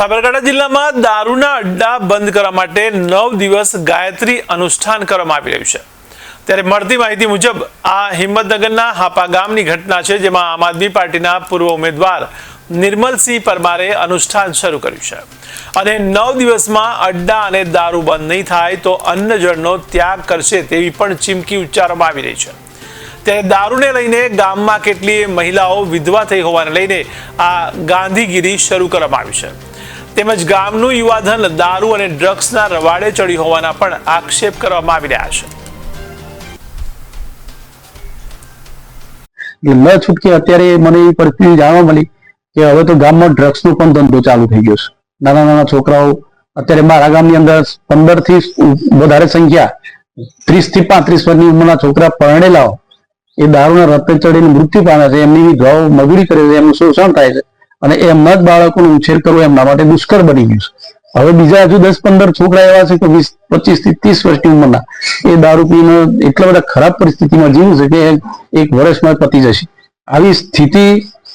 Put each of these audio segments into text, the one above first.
સાબરકાંઠા જિલ્લામાં દારૂના અડ્ડા બંધ કરવા માટે નવ દિવસ ગાયત્રી અનુષ્ઠાન કરવામાં આવી રહ્યું છે. ત્યારે મળતી માહિતી મુજબ આ હિંમતનગરના હાપા ગામની ઘટના છે, જેમાં આમ આદમી પાર્ટીના પૂર્વ ઉમેદવાર નિર્મલસિંહ પરમારે અનુષ્ઠાન શરૂ કર્યું છે. અને નવ દિવસમાં અડ્ડા અને દારૂ બંધ નહીં થાય તો અન્ન જળનો ત્યાગ કરશે તેવી પણ ચીમકી ઉચ્ચારવામાં આવી રહી છે. ત્યારે દારૂને લઈને ગામમાં કેટલીય મહિલાઓ વિધવા થઈ હોવાને લઈને આ ગાંધીગીરી શરૂ કરવામાં આવી છે. તેમજ ગામનું યુવાધન, દારૂ અને ડ્રગ્સના રવાડે ચડી હોવાના પણ આક્ષેપ કરવામાં આવી રહ્યા છે. ન છૂટકે અત્યારે મને એ પરિસ્થિતિ જાણવા મળી કે હવે તો ગામમાં ડ્રગ્સનો પણ ધંધો ચાલુ થઈ ગયો છે. નાના નાના છોકરાઓ અત્યારે મારા ગામની અંદર પંદરથી વધારે સંખ્યા ત્રીસથી પાંત્રીસ વર્ષની ઉંમરના છોકરા પરણેલા એ દારૂના રસ્તે ચડીને મૃત્યુ પામે છે, એમની વિધવાઓ મજૂરી કરે છે, એમનું શોષણ થાય છે. અને એમના જ બાળકોનો ઉછેર કરવો એમના માટે દુષ્કર બની ગયું છે. હવે બીજા હજુ દસ પંદર છોકરા એવા છે કે વીસ, પચીસથી ત્રીસ વર્ષની ઉંમરના, એ દારૂ પીને એટલા બધા ખરાબ પરિસ્થિતિમાં જીવું છે કે એક વર્ષમાં પતી જશે. આવી સ્થિતિ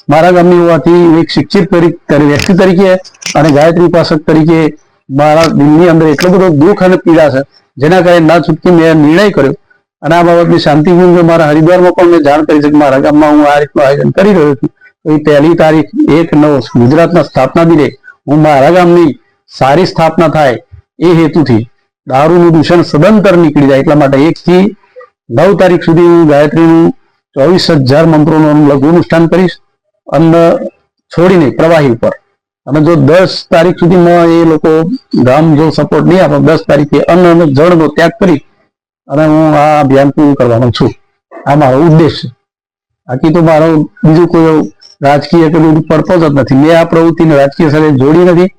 મારા ગામની હોવાથી એક શિક્ષિત વ્યક્તિ તરીકે અને ગાયત્રી ઉપાસક તરીકે મારા દિલની અંદર એટલો બધો દુઃખ અને પીડા છે, જેના કારણે ના છૂટકી મેં નિર્ણય કર્યો. અને આ બાબતની શાંતિપૂર્ણ મારા હરિદ્વારમાં પણ મેં જાણ કરી છે કે મારા ગામમાં હું આ રીતનું આયોજન કરી રહ્યો છું. એ પહેલી તારીખ એક નવ ગુજરાતના સ્થાપના દિને હું મારા ગામની સારી સ્થાપના થાય એ હેતુથી દારૂનું દૂષણ સદંતર નીકળી જાય એટલા માટે એકથી નવ તારીખ સુધી હું ગાયત્રીનું ચોવીસ હજાર મંત્રોનું લઘુ અનુષ્ઠાન કરીશ અન્ન છોડીને પ્રવાહી ઉપર. અને જો દસ તારીખ સુધીમાં એ લોકો ગામ જો સપોર્ટ નહીં આપે, દસ તારીખે અન્ન અને જળનો ત્યાગ કરી અને હું આ અભિયાન પૂરું કરવાનો છું. આ મારો ઉદ્દેશ બાકી તો મારો બીજું કોઈ રાજકીય કે પડતો જ નથી. મેં આ પ્રવૃત્તિને રાજકીય સાથે જોડી નથી.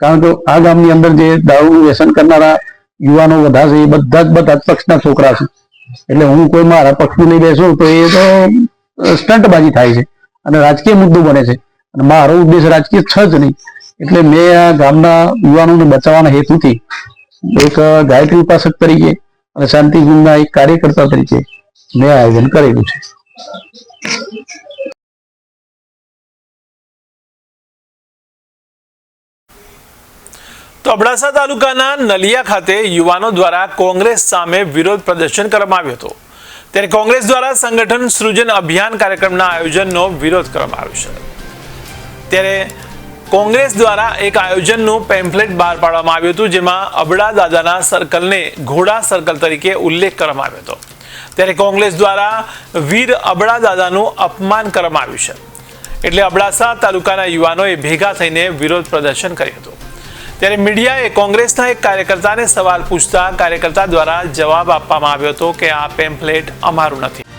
કારણ કે આ ગામની અંદર જે દારૂનું વ્યસન કરનારા યુવાનો બધા છે, એ બધા જ બધા પક્ષના છોકરા છે. એટલે હું કોઈ મારા પક્ષનું નહીં બેસું, તો એ તો સ્ટંટબાજી થાય છે. અને રાજકીય મુદ્દો બને છે. અને મારો ઉદ્દેશ રાજકીય છે જ નહીં. એટલે મેં આ ગામના યુવાનોને બચાવવાના હેતુથી એક ગાયત્રી ઉપાસક તરીકે અને શાંતિકુંજના એક કાર્યકર્તા તરીકે મેં આયોજન કરેલું છે. તો અબડાસા તાલુકાના નલિયા ખાતે યુવાનો દ્વારા કોંગ્રેસ સામે વિરોધ પ્રદર્શન કરવામાં આવ્યું હતું. ત્યારે કોંગ્રેસ દ્વારા સંગઠન સૃજન અભિયાન કાર્યક્રમના આયોજનનો વિરોધ કરવામાં આવ્યો છે. ત્યારે કોંગ્રેસ દ્વારા એક આયોજનનું પેમ્ફલેટ બહાર પાડવામાં આવ્યું હતું, જેમાં અબડા દાદાના સર્કલને ઘોડા સર્કલ તરીકે ઉલ્લેખ કરવામાં આવ્યો હતો. ત્યારે કોંગ્રેસ દ્વારા વીર અબડા દાદાનું અપમાન કરવામાં આવ્યું છે. એટલે અબડાસા તાલુકાના યુવાનોએ ભેગા થઈને વિરોધ પ્રદર્શન કર્યું હતું. ત્યારે મીડિયાએ કોંગ્રેસના એક કાર્યકર્તાને સવાલ પૂછતા કાર્યકર્તા દ્વારા જવાબ આપવામાં આવ્યો હતો કે આ પેમ્ફલેટ અમારું નથી.